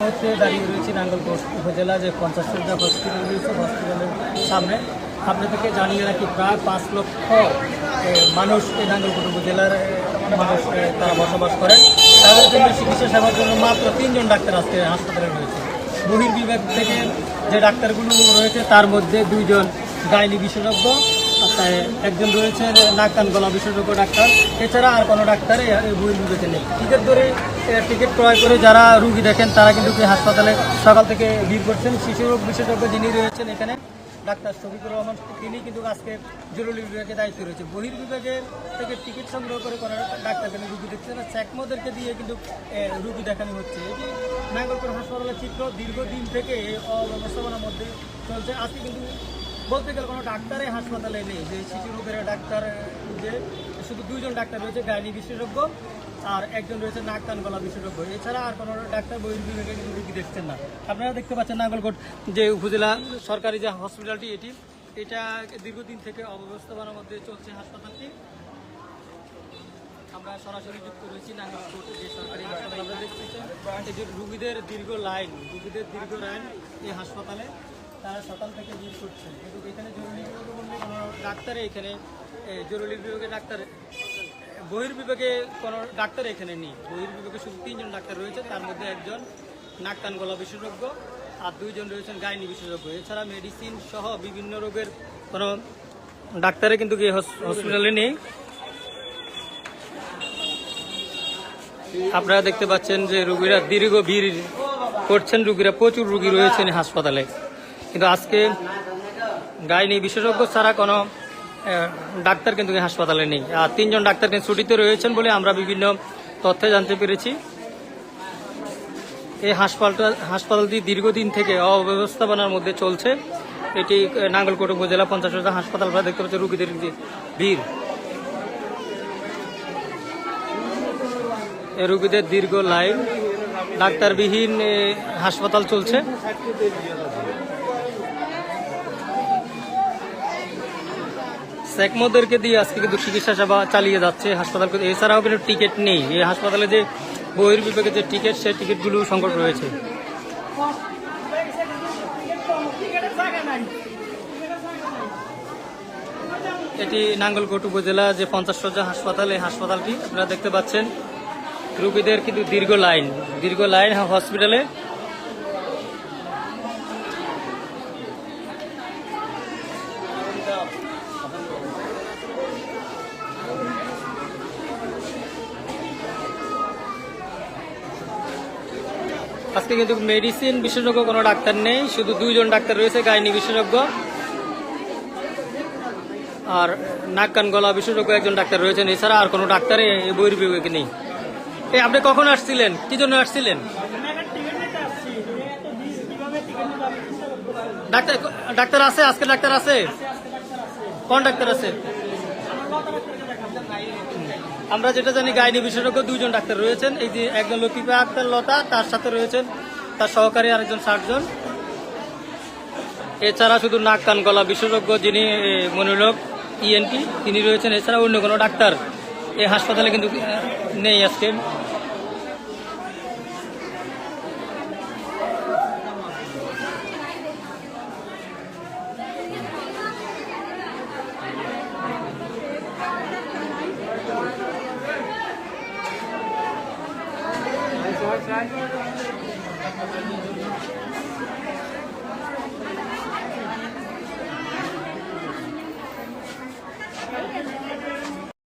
মুহূর্তে দাঁড়িয়ে রয়েছি নাঙ্গলকোট উপজেলা যে পঞ্চাশ সজ্জা হসপিটাল রয়েছে হসপিটালের সামনে। থেকে জানিয়ে রাখি, প্রায় পাঁচ লক্ষ মানুষ এই নাঙ্গলকোট উপজেলার মানুষ তারা বসবাস করেন। তাদের জন্য চিকিৎসা সেবার জন্য মাত্র তিনজন ডাক্তার আজকে হাসপাতালে রয়েছে। বহির বিভাগ থেকে যে ডাক্তারগুলো রয়েছে, তার মধ্যে দুইজন গাইনি বিশেষজ্ঞ। একজন রয়েছে কান গলা বিশেষজ্ঞ ডাক্তার। এছাড়া আর কোনো ডাক্তার এই বহির নেই। টিকিট ধরে টিকিট ক্রয় করে যারা রুগী দেখেন, তারা কিন্তু হাসপাতালে সকাল থেকে ভিড় করছেন। শিশু রোগ বিশেষজ্ঞ যিনি রয়েছেন এখানে, ডাক্তার শফিকুর রহমান, তিনি কিন্তু আজকে জরুরি বিভাগে দায়িত্ব রয়েছে। বহির বিভাগের থেকে টিকিট সংগ্রহ করে কোনো ডাক্তার কিন্তু রুগী দেখছে না। চ্যাকমোদেরকে দিয়ে কিন্তু রুগী দেখানো হচ্ছে। এটি নাঙ্গলপুর হাসপাতালের চিত্র। দীর্ঘদিন থেকে এই অব্যবস্থাপনার মধ্যে চলছে। আজকে কিন্তু বলতে গেলে কোনো ডাক্তারে হাসপাতালে নেই। যে শিশু রোগের ডাক্তার, যে শুধু দুইজন ডাক্তার রয়েছে, গাইনি বিশেষজ্ঞ আর একজন রয়েছে নাক কান গলা বিশেষজ্ঞ। এছাড়া আর কোনো ডাক্তার বহির বিভাগে কিন্তু রুগী দেখছেন না। আপনারা দেখতে পাচ্ছেন নাগলকোট যে উপজেলা সরকারি যে হসপিটালটি এটি, এটা দীর্ঘদিন থেকে অব্যবস্থাপনার মধ্যে চলছে হাসপাতালটি। আমরা সরাসরি যুক্ত রয়েছি নাঙ্গলকোট যে সরকারি হাসপাতাল। আমরা যে রুগীদের দীর্ঘ লাইন, রুগীদের দীর্ঘ লাইন এই হাসপাতালে। তারা সকাল থেকে ভিড় করছে। কিন্তু এখানে জরুরি বিভাগে বললে কোনো ডাক্তারে এখানে জরুরি বিভাগে ডাক্তার বহির বিভাগে কোনো ডাক্তার এখানে নেই। বহির বিভাগে শুধু তিনজন ডাক্তার রয়েছে, তার মধ্যে একজন নাক কান গলা বিশেষজ্ঞ আর দুইজন রয়েছেন গাইনি বিশেষজ্ঞ। এছাড়া মেডিসিন সহ বিভিন্ন রোগের কোনো ডাক্তারে কিন্তু হসপিটালে নেই। আপনারা দেখতে পাচ্ছেন যে রুগীরা দীর্ঘ ভিড় করছেন, রুগীরা প্রচুর রুগী রয়েছেন হাসপাতালে। কিন্তু আজকে গাইনি বিশেষজ্ঞ ছাড়া কোনো ডাক্তার কিন্তু হাসপাতালে নেই। আর তিনজন ডাক্তার কিন্তু ছুটিতে রয়েছেন বলে আমরা বিভিন্ন তথ্য জানতে পেরেছি। এই হাসপাতালটা, হাসপাতালটি দীর্ঘদিন থেকে অব্যবস্থাপনার মধ্যে চলছে। এটি নাঙ্গলকোট উপজেলা পঞ্চাশ হাজার হাসপাতাল দেখতে পাচ্ছেন রুগীদের ভিড়। রুগীদের দীর্ঘ লাইন। ডাক্তারবিহীন হাসপাতাল চলছে। সেকমোদেরকে দিয়ে আজকে কিন্তু চিকিৎসা সেবা চালিয়ে যাচ্ছে হাসপাতাল এছাড়াও কিন্তু টিকিট নেই। এই হাসপাতালে যে বহির বিভাগে যে টিকিট, সেই টিকিটগুলো সংকট রয়েছে। এটি নাঙ্গলকোট উপজেলা যে পঞ্চাশ সজ্জা হাসপাতাল, এই হাসপাতালটি আপনারা দেখতে পাচ্ছেন। রুগীদের কিন্তু দীর্ঘ লাইন দীর্ঘ লাইন হসপিটালে আজকে কিন্তু মেডিসিন বিশেষজ্ঞ কোনো ডাক্তার নেই, শুধু দুইজন ডাক্তার রয়েছে, গাইনি বিশেষজ্ঞ। আর নাক, কান, গলা বিশেষজ্ঞ একজন ডাক্তার রয়েছেন, এছাড়া আর কোনো ডাক্তার এই বইয়ের নেই। এই আপনি কখন আসছিলেন? কি জন্য আসছিলেন? ডাক্তার ডাক্তার আছে? আজকে ডাক্তার আছে? কোন ডাক্তার আছে? আমরা যেটা জানি, গাইনি বিশেষজ্ঞ দুইজন ডাক্তার রয়েছেন। এই যে একজন লতিফা আক্তার লতা, তার সাথে রয়েছেন তার সহকারী আরেকজন সার্জন এছাড়া শুধু নাক, কান গলা বিশেষজ্ঞ যিনি মনোরোগ ইএনটি তিনি রয়েছেন। এছাড়া অন্য কোনো ডাক্তার এই হাসপাতালে কিন্তু নেই আজকে। guys.